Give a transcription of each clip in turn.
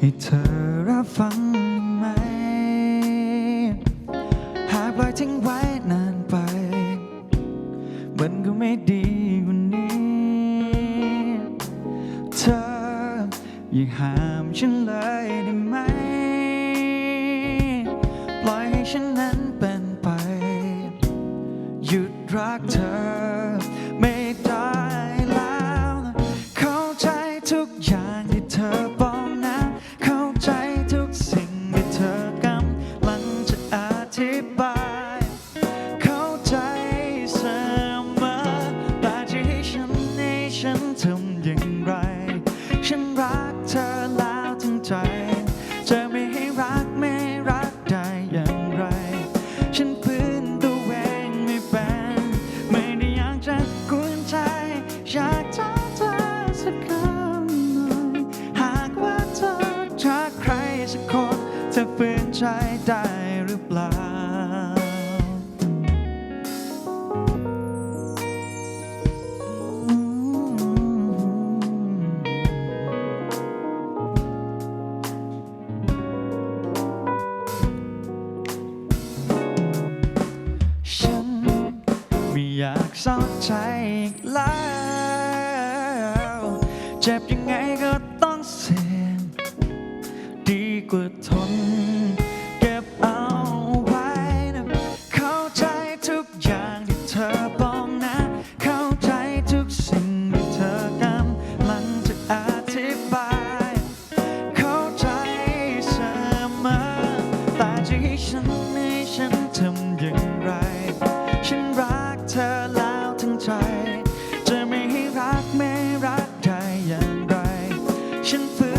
ให้เธอรับฟังไหม หากปล่อยทิ้งไว้นานไป มันก็ไม่ดีกว่านี้ เธออย่าห้ามฉันเลยได้ไหม ปล่อยให้ฉันนั้นเป็นไป หยุดรักเธอ ใจ จะไม่ให้รักไม่รักได้อย่างไร ฉันพื้นตัวเองไม่เป็น ไม่ได้อยากจะกวนใจ อยากจะเธอสักคำหน่อยหากว่าเธอรักใครสักคนเธอฝืนใจได้หรือเปล่า อยากเศร้าใจอีกแล้ว เจ็บยังไงก็ต้องเสี่ยงดีกว่าทน ฉันฝืน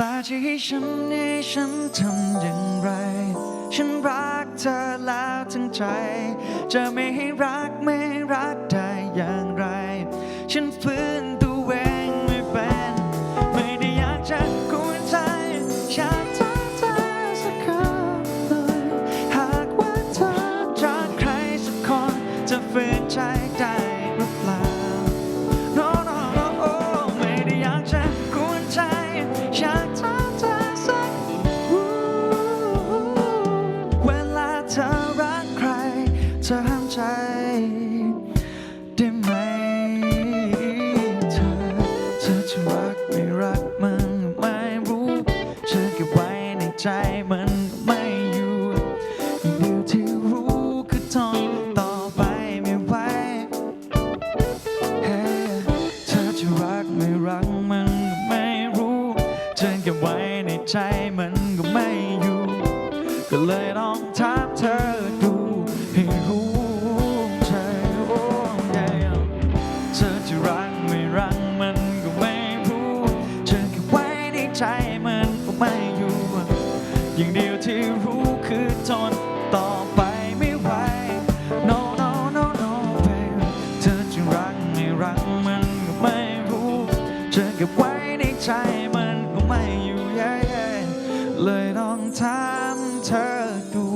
ต่จะให้ฉันให้ฉันทำอย่างไร ฉันรักเธอแล้วทั้งใจ จะไม่ให้รักไม่รักได้อย่างไร ฉันฝืนตัวเองไม่เป็น ไม่ได้อยากจะกวนใจอยากถามเธอสักคำหน่อยหากว่าเธอรักใครสักคนจะฝืนใจ รักม่รักมันก็ไม่รู้เธอเก็บไว้ในใจมันก็ไม่อยู่ ก็เลยต้องถามเธอดูให้รู้เธอโอ้ยเธอจะรักไม่รักมันก็ไม่รู้เธอเก็บไว้ในใจมันก็ไม่อยู่ อย่างเดียวที่รู้คือทนต่อไปไม่ไหว no no no no baby เธอจะรักไม่รัก เก็บไว้ในใจมันก็ไม่อยู่เย่เลยต้องถามเธอดู